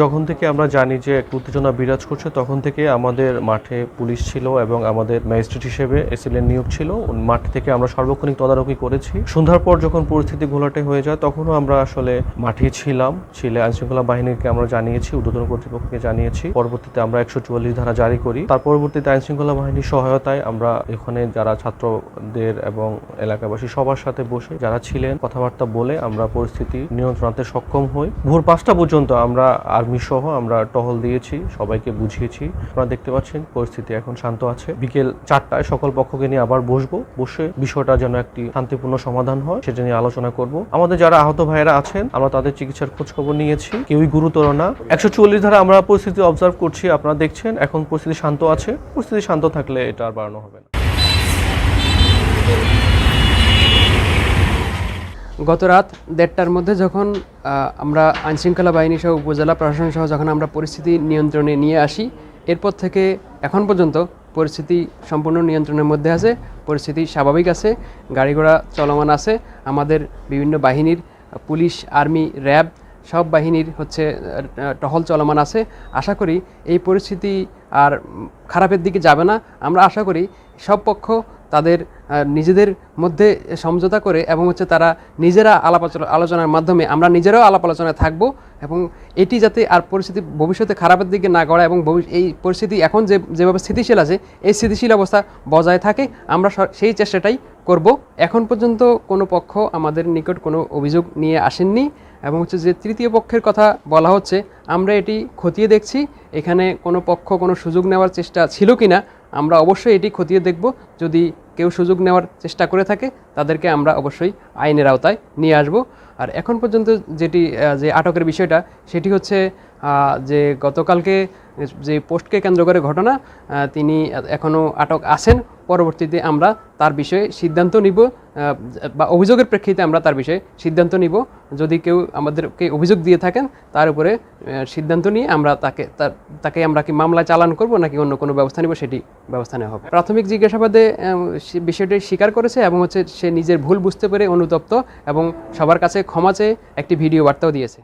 যখন থেকে আমরা জানি যে একটা উত্তেজনা বিরাজ করছে, তখন থেকে আমাদের মাঠে পুলিশ ছিল এবং আমাদের ম্যাজিস্ট্রেট হিসেবে এসএলএন নিয়োগ ছিল। মাঠ থেকে আমরা সার্বক্ষণিক তদারকি করেছি। সন্ধ্যার পর যখন পরিস্থিতি ঘোলাটে হয়ে যায়, তখনও আমরা আসলে মাঠে ছিলাম। ছিলে আইনশৃঙ্খলা বাহিনীকে আমরা জানিয়েছি উদ্বোধন কর্তৃপক্ষকে জানিয়েছি। পরবর্তীতে আমরা একশো চুয়াল্লিশ ধারা জারি করি। তার পরবর্তীতে আইনশৃঙ্খলা বাহিনীর সহায়তায় আমরা এখানে যারা ছাত্রদের এবং এলাকাবাসী সবার সাথে বসে যারা ছিলেন, কথাবার্তা বলে আমরা পরিস্থিতি নিয়ন্ত্রণাতে সক্ষম হই। ভোর পাঁচটা পর্যন্ত আমরা আর্মি সহ আমরা টহল দিয়েছি, সবাইকে বুঝিয়েছি। আপনারা দেখতে পাচ্ছেন, পরিস্থিতি এখন শান্ত আছে। বিকেল চারটায় সকল পক্ষকে নিয়ে আবার বসবো। বসে বিষয়টা যেন একটি শান্তিপূর্ণ সমাধান হয়, সেটা নিয়ে আলোচনা করব। আমাদের যারা আহত ভাইয়েরা আছেন, আমরা তাদের চিকিৎসার খোঁজ খবর নিয়েছি। কেউই গুরুতর না। একশো চুয়াল্লিশ ধারা আমরা পরিস্থিতি অবজার্ভ করছি, আপনারা দেখছেন। এখন পরিস্থিতি শান্ত আছে। পরিস্থিতি শান্ত থাকলে এটা আর বাড়ানো হবে না। গত রাত দেড়টার মধ্যে যখন আমরা আইনশৃঙ্খলা বাহিনী সহ উপজেলা প্রশাসন সহ যখন আমরা পরিস্থিতি নিয়ন্ত্রণে নিয়ে আসি, এরপর থেকে এখন পর্যন্ত পরিস্থিতি সম্পূর্ণ নিয়ন্ত্রণের মধ্যে আছে, পরিস্থিতি স্বাভাবিক আছে গাড়ি ঘোড়া চলমান আছে, আমাদের বিভিন্ন বাহিনীর, পুলিশ, আর্মি, র্যাব সব বাহিনীর হচ্ছে টহল চলমান আছে। আশা করি এই পরিস্থিতি আর খারাপের দিকে যাবে না। আমরা আশা করি সব পক্ষ তাদের নিজেদের মধ্যে সমঝোতা করে এবং হচ্ছে তারা নিজেরা আলাপ আলোচনার মাধ্যমে আমরা নিজেরাও আলাপ আলোচনায় থাকব এবং এটি যাতে আর পরিস্থিতি ভবিষ্যতে খারাপের দিকে না গড়ায় এবং এই পরিস্থিতি এখন যে, যেভাবে স্থিতিশীল আছে, এই স্থিতিশীল অবস্থা বজায় থাকে, আমরা সেই চেষ্টাটাই করব। এখন পর্যন্ত কোনো পক্ষ আমাদের নিকট কোনো অভিযোগ নিয়ে আসেননি এবং হচ্ছে যে তৃতীয় পক্ষের কথা বলা হচ্ছে, আমরা এটি খতিয়ে দেখছি। এখানে কোনো পক্ষ কোনো সুযোগ নেওয়ার চেষ্টা ছিল কি না আমরা অবশ্যই এটি খতিয়ে দেখব। যদি কেউ সুযোগ নেওয়ার চেষ্টা করে থাকে, তাদেরকে আমরা অবশ্যই আইনের আওতায় নিয়ে আসব। আর এখন পর্যন্ত যেটি যে আটকের বিষয়টা, সেটি হচ্ছে যে গতকালকে যে পোস্টকে কেন্দ্র করে ঘটনা তিনি এখনও আটক আছেন। পরবর্তীতে আমরা তার বিষয়ে সিদ্ধান্ত নিব বা অভিযোগের প্রেক্ষিতে আমরা তার বিষয়ে সিদ্ধান্ত নিব। যদি কেউ আমাদেরকে অভিযোগ দিয়ে থাকেন, তার উপরে সিদ্ধান্ত নিয়ে আমরা তাকে, তার- তাকে আমরা কি মামলা চালান করব, নাকি অন্য কোনো ব্যবস্থা নিব, সেটি ব্যবস্থা নেওয়া হবে। প্রাথমিক জিজ্ঞাসাবাদে বিষয়টি স্বীকার করেছে এবং হচ্ছে সে নিজের ভুল বুঝতে পেরে অনুতপ্ত এবং সবার কাছে ক্ষমা চেয়ে একটি ভিডিও বার্তাও দিয়েছে।